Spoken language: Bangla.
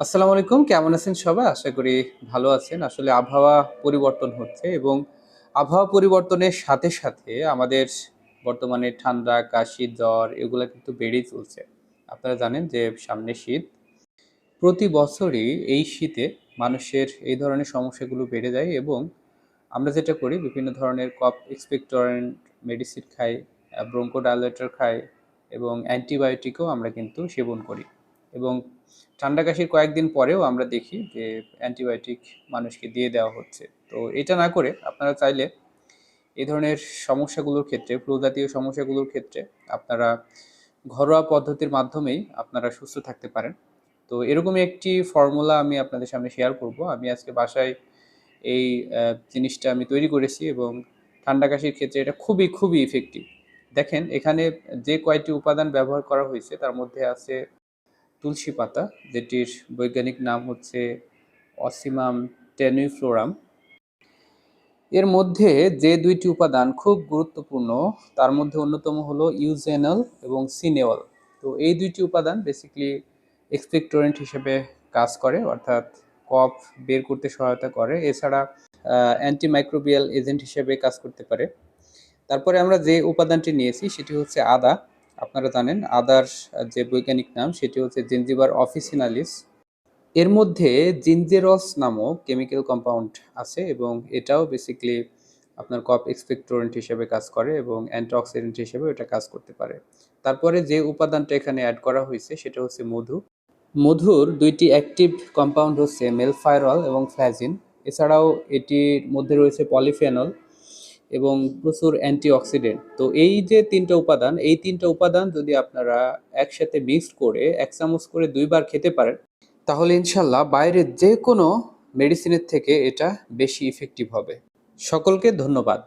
আসসালামু আলাইকুম, কেমন আছেন সবাই? আশা করি ভালো আছেন। আসলে আবহাওয়া পরিবর্তন হচ্ছে এবং আবহাওয়া পরিবর্তনের সাথে সাথে আমাদের বর্তমানে ঠান্ডা, কাশি, জ্বর এগুলো কিন্তু বেড়েই চলছে। আপনারা জানেন যে সামনে শীত, প্রতি বছরই এই শীতে মানুষের এই ধরনের সমস্যাগুলো বেড়ে যায় এবং আমরা যেটা করি, বিভিন্ন ধরনের কপ এক্সপেক্টরেন্ট মেডিসিন খাই, ব্রোঙ্কোডাইলেটর খাই এবং অ্যান্টিবায়োটিকও আমরা কিন্তু সেবন করি। এবং ঠান্ডা কাশির কয়েকদিন পরেও আমরা দেখি যে অ্যান্টিবায়োটিক মানুষকে দিয়ে দেওয়া হচ্ছে। তো এটা না করে আপনারা চাইলে এই ধরনের সমস্যাগুলোর ক্ষেত্রে ফ্লু জাতীয় সমস্যাগুলোর ক্ষেত্রে আপনারা ঘরোয়া পদ্ধতির মাধ্যমেই আপনারা সুস্থ থাকতে পারেন। তো এরকমই একটি ফর্মুলা আমি আপনাদের সামনে শেয়ার করব। আমি আজকে বাসায় এই জিনিসটা আমি তৈরি করেছি এবং ঠান্ডা কাশির ক্ষেত্রে এটা খুবই খুবই ইফেক্টিভ দেখেন, এখানে যে কয়টি উপাদান ব্যবহার করা হয়েছে তার মধ্যে আছে তুলসী পাতা যেটির বৈজ্ঞানিক নাম হচ্ছে অসিমাম টেনুইফ্লোরাম এর মধ্যে যে দুইটি উপাদান খুব গুরুত্বপূর্ণ, তার মধ্যে অন্যতম হলো ইউজেনল এবং সিনেওয়াল তো এই দুইটি উপাদান বেসিক্যালি এক্সপেক্টোরেন্ট হিসেবে কাজ করে, অর্থাৎ কফ বের করতে সহায়তা করে। এছাড়া অ্যান্টিমাইক্রোবিয়াল এজেন্ট হিসেবে কাজ করতে পারে। তারপরে আমরা যে উপাদানটি নিয়েছি, সেটি হচ্ছে আদা। আপনারা জানেন আদার যে বৈজ্ঞানিক নাম, সেটি হচ্ছে জেনজিবার অফিসিনালিস। এর মধ্যে জিনজেরস নামক কেমিক্যাল কম্পাউন্ড আছে এবং এটাও বেসিক্যালি আপনার কপ এক্সপেক্টোরেন্ট হিসেবে কাজ করে এবং অ্যান্টিঅক্সিডেন্ট হিসেবে এটা কাজ করতে পারে। তারপরে যে উপাদানটা এখানে অ্যাড করা হয়েছে, সেটা হচ্ছে মধু। মধুর দুইটি অ্যাক্টিভ কম্পাউন্ড হচ্ছে মেলফাইরল এবং ফ্ল্যাজিন। এছাড়াও এটির মধ্যে রয়েছে পলিফেনল। এবং প্রচুর অ্যান্টিঅক্সিডেন্ট। তো এই যে তিনটা উপাদান, এই তিনটা উপাদান যদি আপনারা একসাথে মিক্সড করে, এক চামচ করে দুইবার খেতে পারেন, তাহলে ইনশাল্লাহ বাইরের যে কোনো মেডিসিনের থেকে এটা বেশি ইফেক্টিভ হবে। সকলকে ধন্যবাদ।